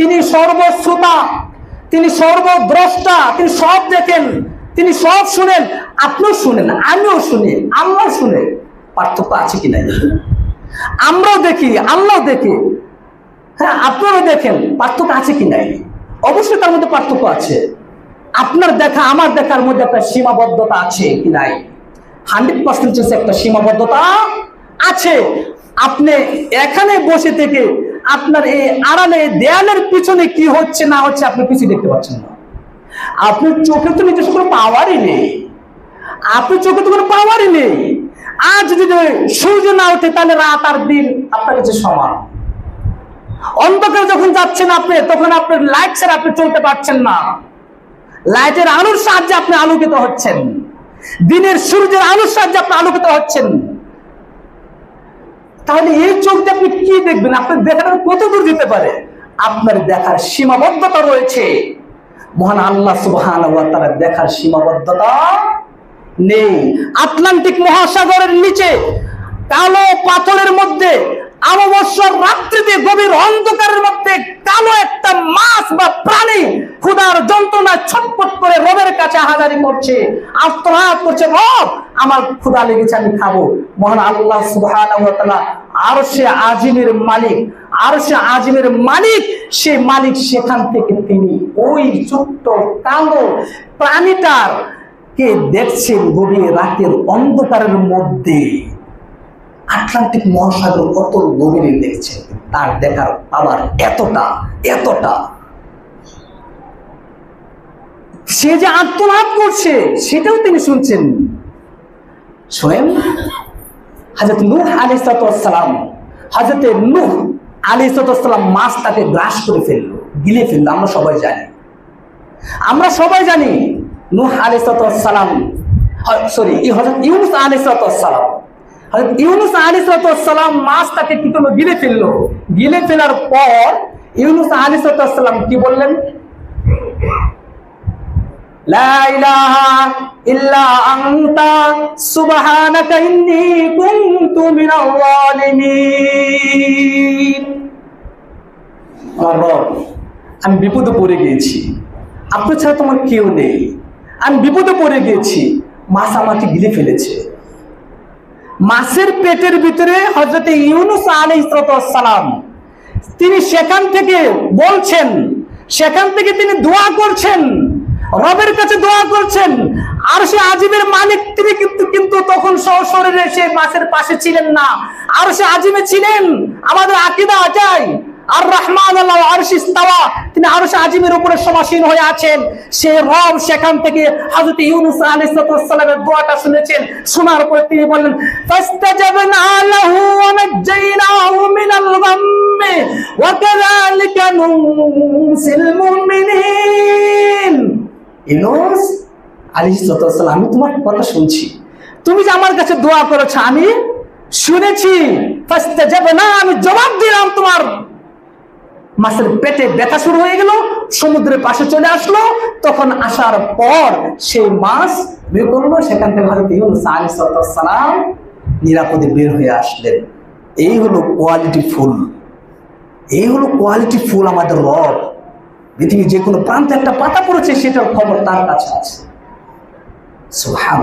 তিনি সর্বশ্রোতা, তিনি সর্বদ্রষ্টা, তিনি সব দেখেন, তিনি সব শুনেন। আপনিও শুনেন, আমিও শুনি, আল্লাহ শুনে। পার্থক্য আছে কি নাই? আমরাও দেখি, আল্লাহ দেখি। হ্যাঁ আপনারাও দেখেন, পার্থক্য আছে কি নাই? অবশ্যই তার মধ্যে পার্থক্য আছে। আপনার দেখা, আমার দেখার মধ্যে একটা সীমাবদ্ধতা আছে কি নাই? হান্ড্রেড পার্সেন্ট একটা সীমাবদ্ধতা আছে। আপনি এখানে বসে থেকে আপনার এই আড়ালে, দেয়ালের পিছনে কি হচ্ছে না হচ্ছে আপনি কিছু দেখতে পাচ্ছেন না। আপনার চোখে তো নিজস্ব কোনো পাওয়ারই নেই। আপনার চোখে তো কোনো পাওয়ারই নেই। আজ যদি সূর্য না ওঠে, তাহলে রাত আর দিন আপনার কাছে সমান। অন্ধকার যখন যাচ্ছেন আপনি, তখন আপনার লাইট ছাড়া আপনি চলতে পারছেন না। লাইটের আলোর সাহায্যে আপনি আলোকিত হচ্ছেন। দিনের সূর্যের আলোর সাহায্যে আপনি আলোকিত হচ্ছেন। তাহলে এই চোখ দিয়ে আপনি কি দেখবেন? আপনার দেখাটা কত দূর যেতে পারে? আপনার দেখার সীমাবদ্ধতা রয়েছে। মহান আল্লাহ সুবহান তারা দেখার সীমাবদ্ধতা নেই। আটলান্টিক মহাসাগরের নিচে কালো পাথরের মধ্যে আমাবস্যার রাত্রিতে গভীর অন্ধকারের মধ্যে কালো একটা মাছ বা প্রাণী ক্ষুধার যন্ত্রণা ছটপট করে রবের কাছে হাজারি করছে আত্মহাত করছে। রব, আমার ক্ষুধা লেগেছে, আমি খাব। মহান আল্লাহ ওয়া তাআলা আরশে আজিমের মালিক, আরশে আজিমের মালিক সে মালিক সেখান থেকে তিনি ওই ছোট্ট কালো প্রাণীটার কে দেখছেন গভীর রাতের অন্ধকারের মধ্যে। আটলান্টিক মহাসাগর কত গভীরে দেখছেন? তার দেখার আবার এতটা এতটা। সে যে আত্মনাদ করছে, সেটাও তিনি শুনছেন। শোনেন হাজরত নূহ আলিসালাম হাজরতে নূহ আলিসালাম মাছ তাকে গ্রাস করে ফেলল, গিলে ফেলল, আমরা সবাই জানি। আমরা সবাই জানি নূহ আলিসালাম সরি হজরত ইউনুস আলিসালাম হযরত ইউনুস আলাইহিসসালাম মাছ তাকে কি করল? গিলে ফেলল। গিলে ফেলার পর ইউনুস আলাইহিসসালাম কি বললেন? ইল্লা আমি বিপদে পড়ে গিয়েছি। আপনি ছাড়া তোমার কেউ নেই। আমি বিপদে পড়ে গিয়েছি। মাছ আমাকে গিলে ফেলেছে। মাছের পেটের ভিতরে হজরত ইউনুস আলাইসালাম তিনি সেখান থেকে বলছেন, সেখান থেকে তিনি দোয়া করছেন রবের কাছে দোয়া করছেন। আর সে আজিমের মালিক, তিনি কিন্তু কিন্তু তখন সশরীরে সে মাছের পাশে ছিলেন না। আর সে আজিমে ছিলেন। আমাদের আকিদা যায় আর রহমান আল্লাহ আরশ ইস্তাওয়া, তিনি আরশ আজিমের উপরে সমাসীন হয়ে আছেন। সে রব সেখান থেকে হযরত ইউনূস আলাইহিস সালামের দোয়াটা শুনেছেন। শোনার পরে তিনি বললেন, ফাস্তাজাবনা লাহু ওয়া নাজ্জাইনাহু মিনাল ইউনূস আলাইহিস সালাম আমি তোমার কথা শুনছি। তুমি যে আমার কাছে দোয়া করেছ, আমি শুনেছি। যাবে না আমি জবাব দিলাম তোমার। মাছের পেটে ব্যথা শুরু হয়ে গেল, সমুদ্রের পাশে চলে আসলো। তখন আসার পর সেই মাছ বের করল, সেখান থেকে হয়তো ইউনুস আলাইহিস সালাম নিরাপদে বের হয়ে আসলেন। এই হলো কোয়ালিটি ফুল। এই হলো কোয়ালিটি ফুল আমাদের রব। পৃথিবীর যে কোনো প্রান্তে একটা পাতা পড়েছে সেটার খবর তার কাছে আছে। সুহান